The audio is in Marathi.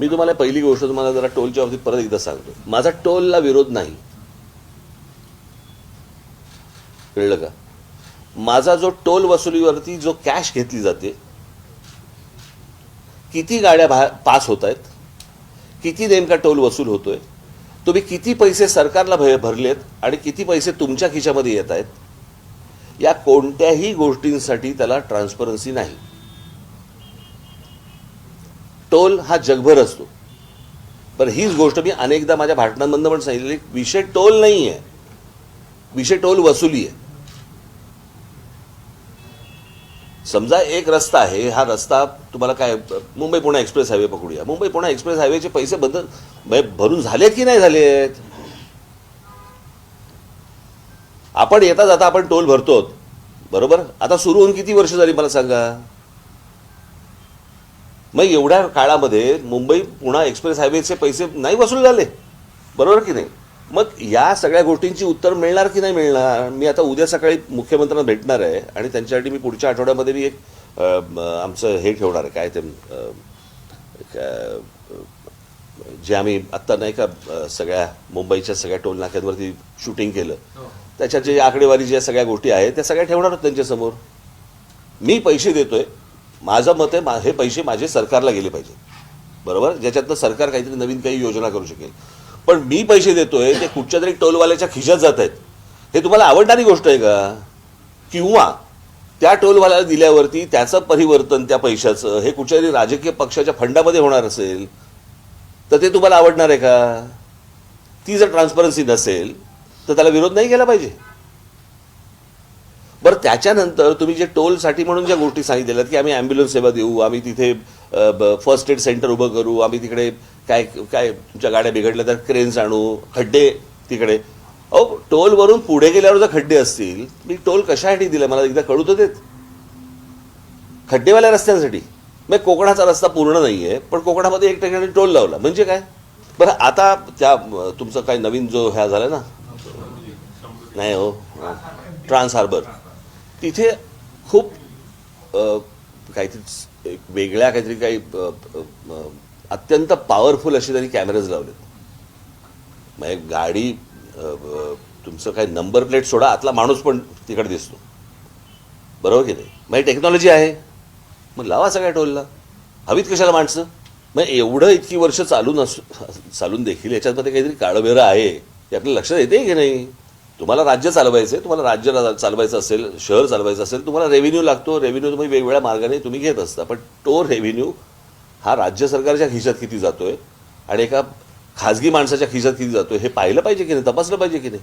मी तुम्हाला पहिली गोष्ट तुम्हाला जरा टोलच्या बाबतीत परत एकदा सांगतो. माझा टोलला विरोध नाही. कळलं का? माझा जो टोल वसुलीवरती जो कॅश घेतली जाते किती गाड्या भा पास होत आहेत किती नेमका टोल वसूल होतोय तुम्ही किती पैसे सरकारला भय भरलेत आणि किती पैसे तुमच्या खिशामध्ये येत आहेत या कोणत्याही गोष्टींसाठी त्याला ट्रान्सपरन्सी नाही. टोल हा जगभर असतो. पण हीच गोष्ट मी अनेकदा माझ्या भाषणांमधनं पण सांगितलेली विषय टोल नाही आहे विषय टोल वसुली आहे. समजा एक रस्ता आहे हा रस्ता तुम्हाला काय मुंबई पुणे एक्सप्रेस हायवे पकडूया. मुंबई पुणे एक्सप्रेस हायवेचे पैसे बंद म्हणजे भरून झालेत की नाही झालेत? आपण येता जाता आपण टोल भरतो बरोबर? आता सुरू होऊन किती वर्ष झाली मला सांगा? मग एवढ्या काळामध्ये मुंबई पुणा एक्सप्रेस हायवेचे पैसे नाही वसूल झाले. बरोबर की नाही? मग या सगळ्या गोष्टींची उत्तर मिळणार की नाही मिळणार? मी आता उद्या सकाळी मुख्यमंत्र्यांना भेटणार आहे आणि त्यांच्यासाठी मी पुढच्या आठवड्यामध्ये मी एक आमचं हे ठेवणार आहे. काय ते जे आम्ही आत्ता नाही का सगळ्या मुंबईच्या सगळ्या टोल नाक्यांवरती शूटिंग केलं. त्याच्यात जे आकडेवारी ज्या सगळ्या गोष्टी आहेत त्या सगळ्या ठेवणार त्यांच्यासमोर. मी पैसे देतोय. माझं मत आहे मा- हे पैसे माझे सरकारला गेले पाहिजे. बरोबर? ज्याच्यातनं सरकार काहीतरी नवीन काही योजना करू शकेल. पण मी पैसे देतोय ते कुठच्या तरी टोलवाल्याच्या खिशात जात आहेत. हे तुम्हाला आवडणारी गोष्ट आहे का? किंवा त्या टोलवाल्याला दिल्यावरती त्याचं परिवर्तन त्या पैशाचं हे कुठच्या तरी राजकीय पक्षाच्या फंडामध्ये होणार असेल तर ते तुम्हाला आवडणार आहे का? ती जर ट्रान्सपरन्सी नसेल तर त्याला विरोध नाही केला पाहिजे. बरं त्याच्यानंतर तुम्ही जे टोलसाठी म्हणून ज्या गोष्टी सांगितलेल्या की आम्ही ॲम्ब्युलन्स सेवा देऊ आम्ही तिथे फर्स्ट एड सेंटर उभं करू आम्ही तिकडे काय काय तुमच्या गाड्या बिघडल्या तर क्रेन्स आणू खड्डे तिकडे. अहो टोलवरून पुढे गेल्यावर जर खड्डे असतील मी टोल कशासाठी दिलं? मला एकदा कळू तर देत. खड्डेवाल्या रस्त्यांसाठी. मग कोकणाचा रस्ता पूर्ण नाही आहे पण कोकणामध्ये एक ठिकाणी टोल लावला. म्हणजे काय? बरं आता त्या तुमचं काय नवीन जो ह्या झाला ना? नाही हो ट्रान्स हार्बर तिथे खूप काहीतरी एक वेगळ्या काहीतरी काही अत्यंत पॉवरफुल असे त्यांनी कॅमेरेज लावलेत. म्हणजे गाडी तुमचं काही नंबर प्लेट सोडा आतला माणूस पण तिकडे दिसतो. बरोबर की नाही? म्हणजे टेक्नॉलॉजी आहे. मग लावा सगळ्या टोलला. हवीत कशाला माणसं? मग एवढं इतकी वर्ष चालून असू चालून देखील याच्यामध्ये काहीतरी काळबेरं आहे ते आपल्याला लक्षात येते की नाही? तुम्हाला राज्य चालवायचं आहे तुम्हाला राज्य चालवायचं असेल शहर चालवायचं असेल तुम्हाला रेव्हेन्यू लागतो रेव्हेन्यू तुम्ही वेगवेगळ्या मार्गाने तुम्ही घेत असता. पण तो रेव्हेन्यू हा राज्य सरकारच्या खिशात किती जातोय आणि एका खाजगी माणसाच्या खिशात किती जातोय हे पाहिलं पाहिजे की नाही तपासलं पाहिजे की नाही?